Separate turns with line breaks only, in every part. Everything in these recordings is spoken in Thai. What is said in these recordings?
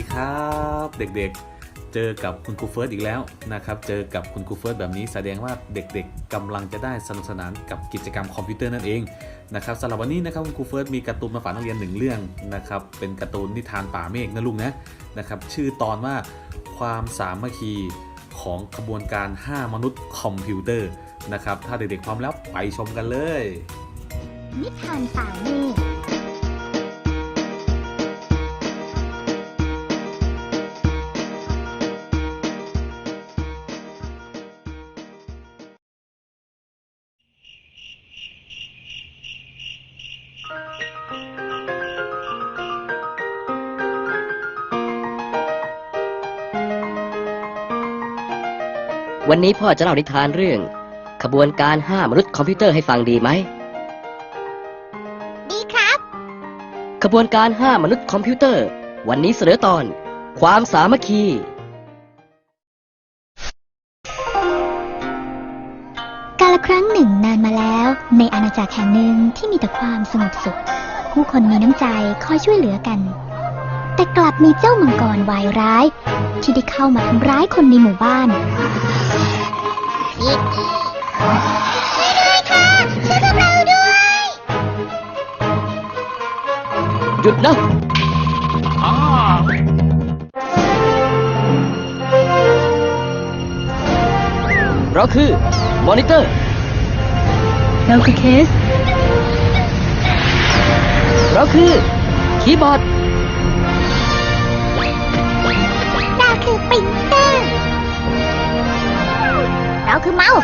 ีครับเด็กๆ เจอกับคุณครูเฟิร์สอีกแล้วนะครับ เจอกับคุณครูเฟิร์สแบบนี้แสดงว่าเด็กๆกำลังจะได้สนุกสนานกับกิจกรรมคอมพิวเตอร์นั่นเองนะครับสำหรับวันนี้นะครับคุณครูเฟิร์สมีการ์ตูนมาฝากนักเรียนหนึ่งเรื่องนะครับเป็นการ์ตูนนิทานป่าเมฆนะลุงนะนะครับชื่อตอนว่าความสามัคคีของขบวนการ 5 มนุษย์คอมพิวเตอร์นะครับถ้าเด็กๆพร้อมแล้วไปชมกันเลย
นิทานป่าเมฆ
วันนี้พ่อจะเล่านิทานเรื่อง ขบวนการห้ามนุษย์คอมพิวเตอร์ให้ฟังดีไหม
ดีครับ
ขบวนการห้ามนุษย์คอมพิวเตอร์ วันนี้เสนอตอน ความสามัคคี
กาลครั้งหนึ่งนานมาแล้ว ในอาณาจักรแห่งหนึ่งที่มีแต่ความสงบสุข ผู้คนมีน้ำใจคอยช่วยเหลือกัน แต่กลับมีเจ้ามังกรวายร้าย ที่ได้เข้ามาทำร้ายคนในหมู่บ้าน ช่วยด้วยค่ะ ช่วยพวกเราด้วย
หยุดนะเราคือ มอนิเตอร์
เราคือเคส
เราคือคีย์บอร์ด
คือเมาส์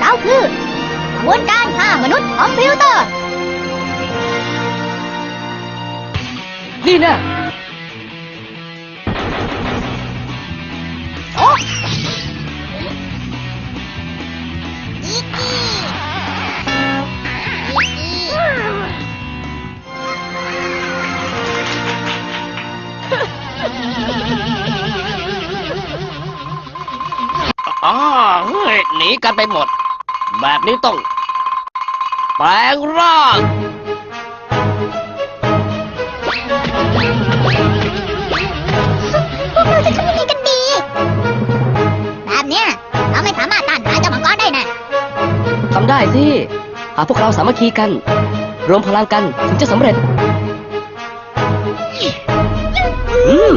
เราคือขบวนการฆ่ามนุษย์คอมพิวเตอร์
นี่นะ
อ๋อ
เฮ้ยหนีกันไปหมด แบบนี้ต้อง แปลงร่าง
พวกเราจะทำยังไงกันดี แบบเนี้ยเราไม่สามารถต้านทานเจ้ามังกรได้แน่
ทำได้สิ หากพวกเราสามัคคีกัน รวมพลังกันถึงจะสำเร็จ อืม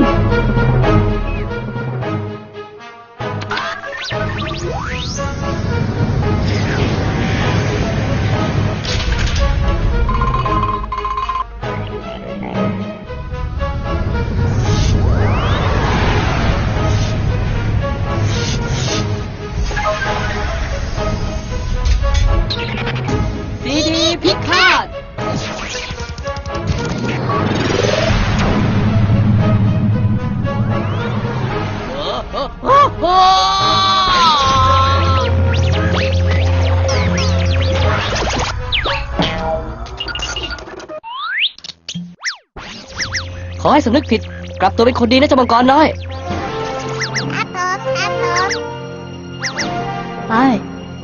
ขอให้สำนึกผิด กลับตัวเป็นคนดีนะเจ้ามังกรน้อย
ครับผมครับผมไป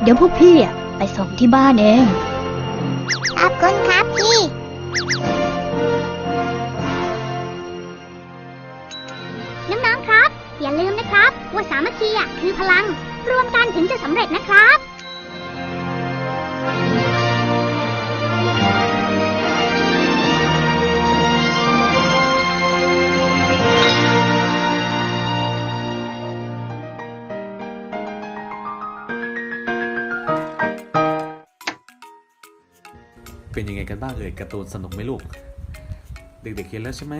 เดี๋ยวพวกพี่อะไปส่งที่บ้านเอง ขอบคุณครับพี่ ว่าสามัคคีอะคือพลัง รวมกันถึงจะสำเร็จนะครับ
เป็นยังไงกันบ้างเอ่ยการ์ตูนสนุกไหมลูก เด็กๆเห็นแล้วใช่ไหม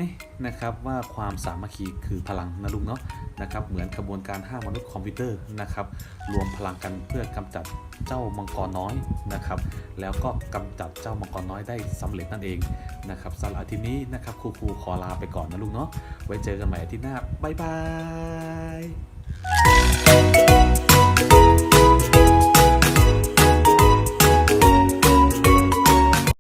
นะครับว่าความสามัคคีคือพลังนะลุงเนาะนะครับเหมือนกระบวนการห้ามนุษย์คอมพิวเตอร์นะครับรวมพลังกันเพื่อกำจัดเจ้ามังกรน้อยนะครับแล้วก็กำจัดเจ้ามังกรน้อยได้สำเร็จนั่นเองนะครับสำหรับอาทิตย์นี้นะครับครูครูขอลาไปก่อนนะลุงเนาะไว้เจอกันใหม่อาทิตย์หน้าบ๊ายบาย